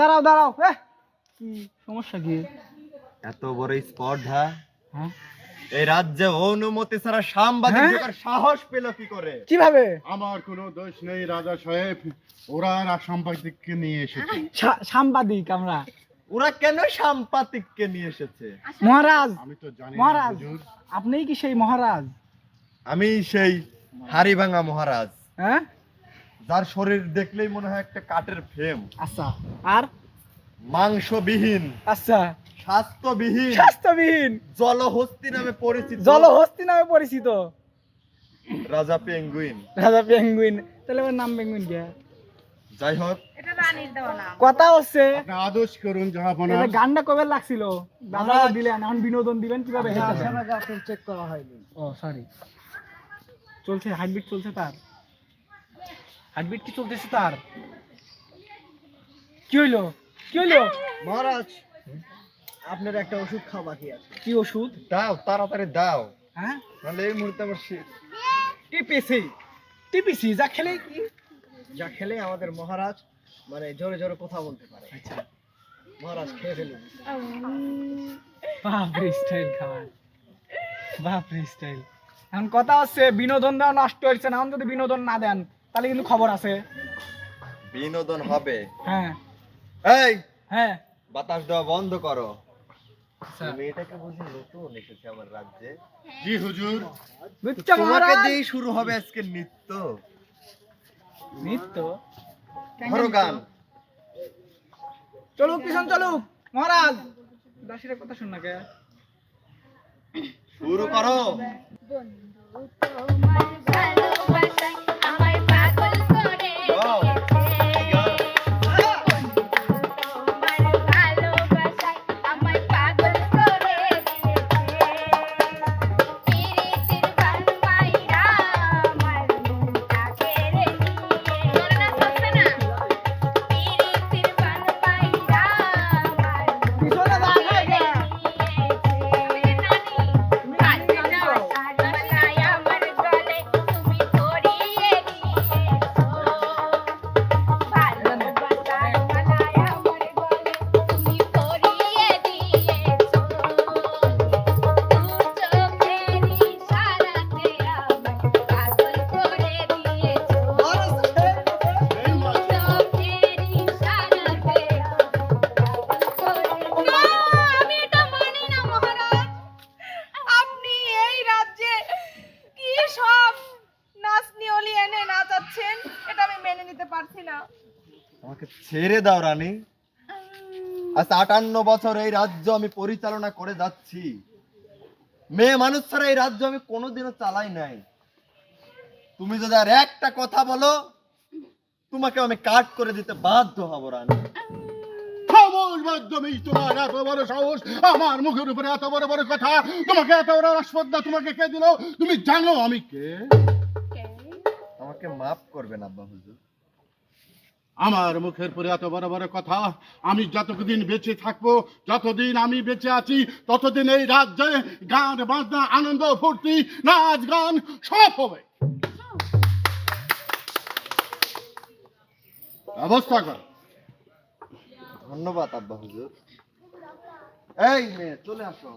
দাঁড়াও দাঁড়াও কি সমস্যা কি? এত বড় স্পর্ধা? হ্যাঁ? এই রাজ্যে অনুমতি ছাড়া সাংবাদিক হ্যাঁ? ঢোকার সাহস পেল কি করে? কীভাবে? আমার কোনো দোষ নেই রাজা সাহেব। ওরা আর সাংবাদিককে নিয়ে এসেছে। সা- সাংবাদিক আমরা। ওরা কেন সাংবাদিককে নিয়ে এসেছে? মহারাজ আমি তো জানি না, মহারাজ হুজুর। আপনিই কি সেই মহারাজ? আমি সেই হাড়িভাঙা মহারাজ। হ্যাঁ? যার শরীর দেখলেই মনে হয় একটা কাঠের ফ্রেম। আচ্ছা আর? মাংসবিহীন। আচ্ছা। স্বাস্থ্যবিহীন। স্বাস্থ্যবিহীন? জলহস্তি নামে পরিচিত। জলহস্তি নামে পরিচিত? রাজা পেঙ্গুইন। রাজা পেঙ্গুইন। তাহলে ওর নাম পেঙ্গুইন কে? যাই হোক এটা রানীর দেওয়া নাম। কথা হচ্ছে আপনি আদেশ করুন জাহাপনা এটা গানটা কবে লাগছিল? দাদা দিলেন এখন বিনোদন দিবেন কীভাবে চেক করা হয়নি। ও সরি চলছে হার্টবিট চলছে তার? হার্টবিট কি চলতেছে তার? কি হইল? কি হইল? মহারাজ আপনার একটা ওষুধ খাওয়া বাকি আছে। কি ওষুধ? দাও তাড়াতাড়ি দাও। হ্যাঁ? নাহলে এই মুহূর্তে আমার শীত টিপিসি। টিপিসি যা খেলে কি? যা খেলে আমাদের মহারাজ মানে জোরে জোরে কথা বলতে পারে। আচ্ছা। মহারাজ খেয়ে ফেলুন। বাপরে স্টাইল খাবার। বাপরে স্টাইল এখন কথা হচ্ছে বিনোদন দেওয়া নষ্ট হয়েছে না? যদি বিনোদন না দেন তাহলে কিন্তু খবর আছে। বিনোদন হবে। হ্যাঁ। এই! হ্যাঁ। বাতাস দেওয়া বন্ধ করো। আচ্ছা। মেয়েটাকে বুঝি নতুন এসেছে আমার রাজ্যে। জি হুজুর। তোমাকে শুরু হবে আজকে নৃত্য। নৃত্য? ধরো গান। চলুক পিছন চলুক। মহারাজ! দাসির কথা শুন না কে? শুরু করো। বন্ধু তোমার আমাকে ছেড়ে দাও রানী। আজ আটান্ন বছর এই রাজ্য আমি পরিচালনা করে যাচ্ছি। মেয়ে মানুষ ছাড়া এই রাজ্য আমি কোনোদিনও চালাই নাই। তুমি যদি আর একটা কথা বলো তোমাকে আমি কাট করে দিতে বাধ্য হব রানী। খামোশ মাধ্যমেই তোমার এত বড় সাহস আমার মুখের উপরে এত বড় বড় কথা তোমাকে এত বড় রাসপদ্দা তোমাকে কে দিল? তুমি জানো আমি কে? আমাকে মাফ করবেন আব্বা হুজুর। আমার মুখের পরে এত বড় বড় কথা আমি যতদিন বেঁচে থাকব যতদিন আমি বেঁচে আছি ততদিন এই রাজ্যে গান বাজনা আনন্দ ফুর্তি নাচ গান সব হবে। ব্যবস্থা কর। ধন্যবাদ আব্বা হুজুর। এই মেয়ে চলে আসো।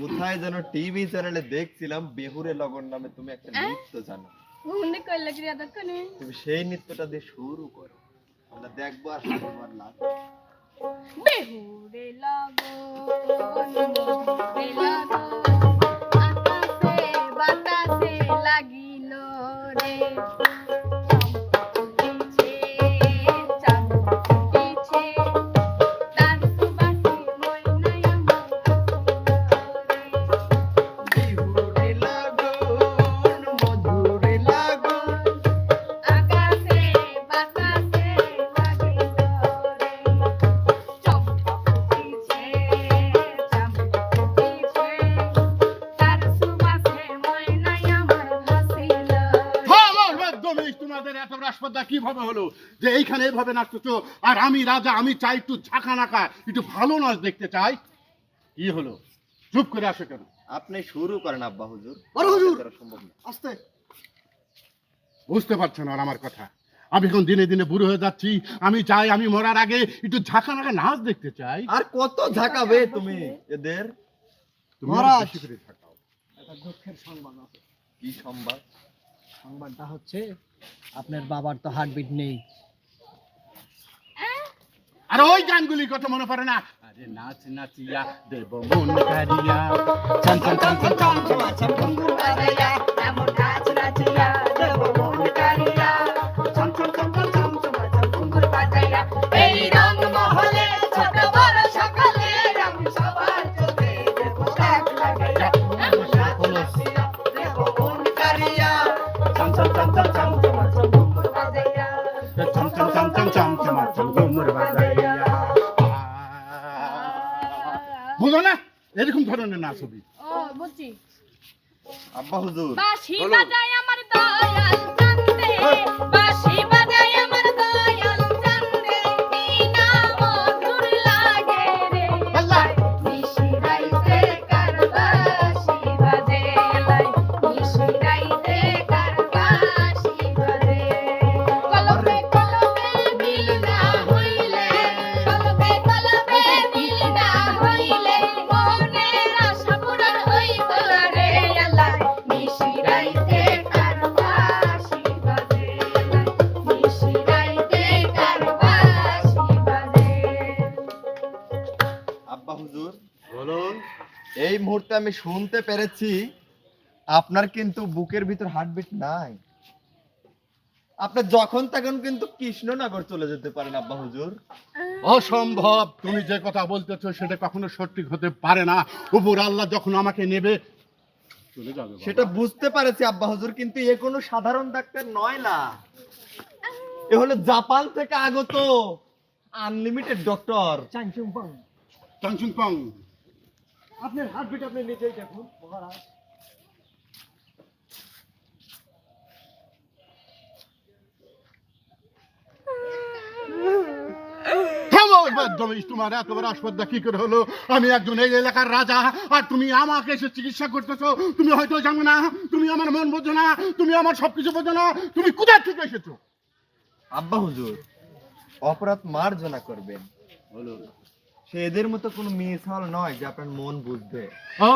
কোথায় যেন টিভি চ্যানেলে দেখছিলাম বেহুরে লগন নামে তুমি একটা নৃত্য জানো। মনে করলে ক্রিয়া এতক্ষণে? তুমি সেই নৃত্যটা দিয়ে শুরু করো আমরা দেখব আর তোমার লাভ বেহুরে লাগো বেহুরে রাসপদ্দা কীভাবে হলো? যে এইখানে এইভাবে নাচতেছো আর আমি রাজা আমি চাই একটু ঝাঁকা নাকা একটু ভালো নাচ দেখতে চাই। কি হলো? চুপ করে আসো কেন? আপনি শুরু করেন আব্বা হুজুর। বড় হুজুর। সম্ভব না। আস্তে। বুঝতে পারছ না আর আমার কথা? আমি এখন দিনে দিনে বুড়ো হয়ে যাচ্ছি। আমি চাই আমি মরার আগে একটু ঝাঁকা নাকা নাচ দেখতে চাই। আর কত ঝাঁকাবে তুমি এদের? তুমি মহারাজ। করে ঝাঁকাও। একটা দুঃখের সংবাদ। আছে কি সংবাদ? সংবাদটা হচ্ছে আপনার বাবার তো হার্টবিট নেই আর ওই গানগুলি কথা মনে পড়ে না আরে নাচ নাচিয়া দেব মন চান চান চান চান চান ঘুঙ্গুর বাজাইয়া এমন নাচ নাচিয়া চাম চাম চাম চাম চাম চাম চাম গোমর বাজাইয়া বুঝো না এরকম ধরনের না ছবি। ও বুঝছি। আব্বা হুজুর বাসি বাজায় আমার দয়াল চান্দে এই মুহূর্তে আমি শুনতে পেরেছি আপনার কিন্তু বুকের ভিতর হার্টবিট নাই। আপনি যখন তখন কিন্তু কৃষ্ণনগর চলে যেতে পারেন আব্বা হুজুর। অসম্ভব তুমি যে কথা বলতেছো সেটা কখনো সঠিক হতে পারে না। উপর আল্লাহ যখন আমাকে নেবে চলে যাবে সেটা বুঝতে পারেছি আব্বা হুজুর কিন্তু এ কোনো সাধারণ ডাক্তার নয় না। এ হলো জাপান থেকে আগত আনলিমিটেড ডক্টর চাংচুং পাং টাংচুং পাং আপনার হার্টবিট আপনি নিজেই দেখুন মহারাজ। তোমার এত বড় আসপদ্দা কি করে হলো? আমি একজন এই এলাকার রাজা আর তুমি আমাকে এসে চিকিৎসা করতেছো। তুমি হয়তো জানো না তুমি আমার মন বোঝো না তুমি আমার সবকিছু বোঝো না তুমি কোথায় থেকে এসেছ? আব্বা হুজুর অপরাধ মার্জনা করবেন। বলুন। সে এদের মতো কোনো মেয়ে ছাল নয় যে আপনার মন বুঝবে। ও!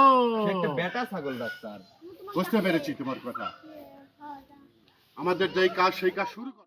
সে একটা বেটা ছাগল ডাক্তার। বুঝতে পেরেছি তোমার কথা। আমাদের যেই কাজ সেই কাজ শুরু করো।